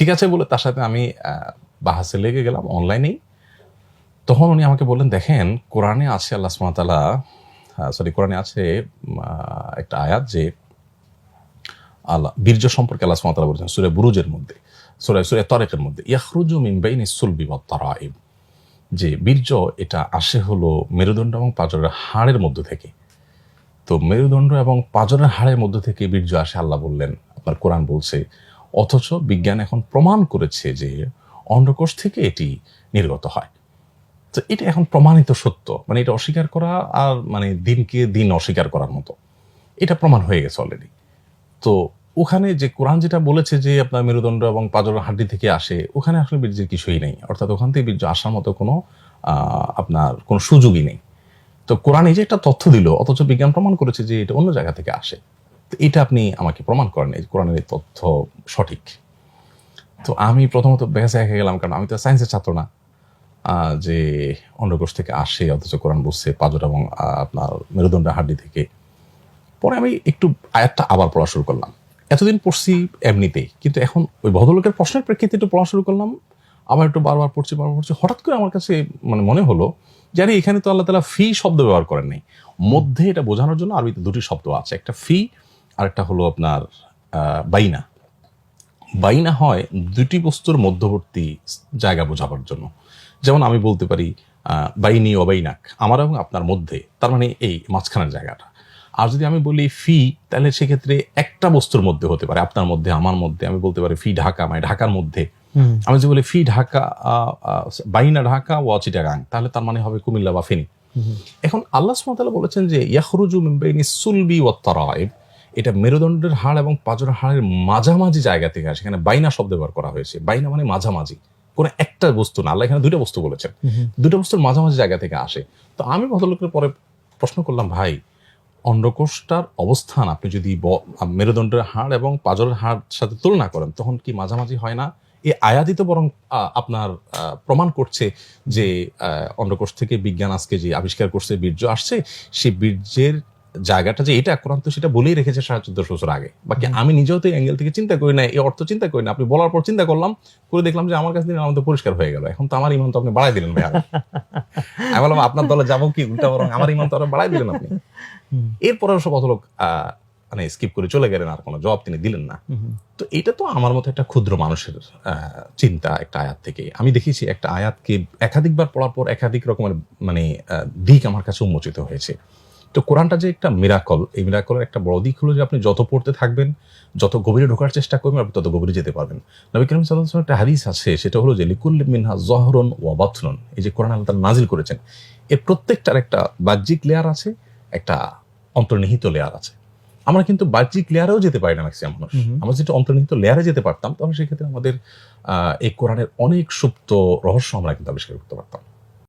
ঠিক আছে বলে তার সাথে আমি বাহাসে লেগে গেলাম অনলাইনেই তখন উনি আমাকে বললেন, দেখেন, কোরআনে আছে আল্লাহ সুমাতালা সরি কোরআনে আছে একটা আয়াত যে আল্লাহ, বীর্য সম্পর্কে আল্লাহ সুমাতালা বলেছেন, সুরে বুরুজের মধ্যে, সুরে সুরে তরেকের মধ্যে, ইয়াখরুজু মিনবাইনি সুলবি বা তারাইব। যে বীর্য, এটা আসে হলো মেরুদণ্ড এবং পাজরের হাড়ের মধ্য থেকে। তো মেরুদণ্ড এবং পাজরের হাড়ের মধ্য থেকে বীর্য আসে আল্লাহ বললেন, আপনার কোরআন বলছে অথচ বিজ্ঞান এখন প্রমাণ করেছে যে অন্ডকোষ থেকে এটি নির্গত হয়। তো এটা এখন প্রমাণিত সত্য। মানে এটা অস্বীকার করা আর মানে দিনকে দিন অস্বীকার করার মতো। এটা প্রমাণ হয়ে গেছে অলরেডি তো ওখানে যে কোরআন যেটা বলেছে যে আপনার মেরুদণ্ড এবং পাজরের হাড্ডি থেকে আসে, ওখানে আসলে বীর্যের কিছুই নেই। অর্থাৎ ওখান থেকে বীর্য আসার মতো কোনো আপনার কোনো সুযোগই নেই। তো কোরআন এই যে একটা তথ্য দিল, অথচ বিজ্ঞান প্রমাণ করেছে যে এটা অন্য জায়গা থেকে আসে। তো এটা আপনি আমাকে প্রমাণ করেন, এই কোরআনের এই তথ্য সঠিক। তো আমি প্রথমত বেহেসে একে গেলাম, কারণ আমি তো সায়েন্সের ছাত্র না। যে অন্ডকোষ থেকে আসে, অথচ কোরআন বসছে পাজর এবং আপনার মেরুদণ্ড হাড্ডি থেকে। পরে আমি একটু আয়াতটা আবার পড়া শুরু করলাম। এতদিন পড়ছি এমনিতেই, কিন্তু এখন ওই ভদ্রলোকের প্রশ্নের প্রেক্ষিতে একটু পড়া শুরু করলাম। আবার একটু বারবার পড়ছি বারবার পড়ছি। হঠাৎ করে আমার কাছে মানে মনে হলো জানি এখানে তো আল্লাহ তালা ফি শব্দ ব্যবহার করেন নাই। মধ্যে এটা বোঝানোর জন্য আরবিতে দুটি শব্দ আছে। একটা ফি আর একটা হলো আপনার বাইনা বাইনা হয় দুটি বস্তুর মধ্যবর্তী জায়গা বোঝাবার জন্য। যেমন আমি বলতে পারি আহ, বাইনি অবাইনাক আমার এবং আপনার মধ্যে তার মানে এই মাঝখানের জায়গাটা। আর যদি আমি বলি ফি তাহলে সেক্ষেত্রে একটা বস্তুর মধ্যে হতে পারে। আপনার মধ্যে আমার মধ্যে আমি বলতে পারি ফি ঢাকা মানে ঢাকার মধ্যে। আমি যদি বলি ফি ঢাকা বাইনা ঢাকা ওয়া চিটাগাং তাহলে তার মানে হবে কুমিল্লা বা ফেনী। এখন আল্লাহ সুমতাল্লাহ বলেছেন যে ইয়াখরুজু মিম্বাইনি সুলবি ও তরাইব এটা মেরুদণ্ডের হাড় এবং পাজরের হাড়ের মাঝামাঝি জায়গা থেকে আসে। এখানে বাইনা শব্দ ব্যবহার করা হয়েছে। বাইনা মানে মাঝামাঝি। কোনো একটা বস্তু না আল্লাহ এখানে দুইটা বস্তু বলেছেন। দুটো বস্তুর মাঝামাঝি জায়গা থেকে আসে। তো আমি ভদ্রলোকের পরে প্রশ্ন করলাম ভাই অন্ডকোষটার অবস্থান আপনি যদি মেরুদণ্ডের হাড় এবং পাজরের হাড় সাথে তুলনা করেন তখন কি মাঝামাঝি হয় না? এই আয়াদিত বরং আপনার প্রমাণ করছে যে অন্ডকোষ থেকে বিজ্ঞান আজকে যে আবিষ্কার করছে বীর্য আসছে সেই বীর্যের জায়গাটা যে এটা কোরআন তো সেটা বলেই রেখেছে সাড়ে চোদ্দশো বছর আগে। বাকি আমি নিজেও তো অ্যাঙ্গেল থেকে চিন্তা করি না এই অর্থ চিন্তা করি না আপনি বলার পর চিন্তা করলাম করে দেখলাম যে আমার কাছে দিন আমাদের পরিষ্কার হয়ে গেল। এখন তো আমার ইমান তো আপনি বাড়াই দিলেন ভাই আমি বললাম আপনার দলে যাব কি উল্টা বরং আমার ইমান তো আরও বাড়াই দিলেন আপনি। এরপরে সব অত লোক মানে স্কিপ করে চলে গেলেন আর কোনো জবাব তিনি দিলেন না। তো এটা তো আমার মতো একটা ক্ষুদ্র মানুষের আহ, চিন্তা একটা আয়াত থেকে। আমি দেখেছি একটা আয়াতকে একাধিকবার পড়ার পর একাধিক রকমের মানে দিক আমার কাছে উন্মোচিত হয়েছে। তো কোরআনটা যে একটা মিরাকল এই মিরাকলের একটা বড় দিক হলো যে আপনি যত পড়তে থাকবেন যত গভীরে ঢোকার চেষ্টা করবেন আপনি তত গভীরে যেতে পারবেন। নবী করিম সাল্লাহ একটা হাদিস আছে সেটা হলো যে লিকুল মিনহা জহরন ওয়া বাথনন এই যে কোরআন আল্লাহ নাজিল করেছেন। এর প্রত্যেকটার একটা বাহ্যিক লেয়ার আছে একটা অন্তর্নিহিত লেয়ার আছে। আমরা কিন্তু বাহ্যিক লেয়ারেও যেতে পারি না ম্যাক্সিমাম মানুষ। আমরা যেটা অন্তর্নিহিত লেয়ারে যেতে পারতাম তাহলে সেক্ষেত্রে আমাদের এই কোরআনের অনেক সুপ্ত রহস্য আমরা কিন্তু আবিষ্কার করতে পারতাম।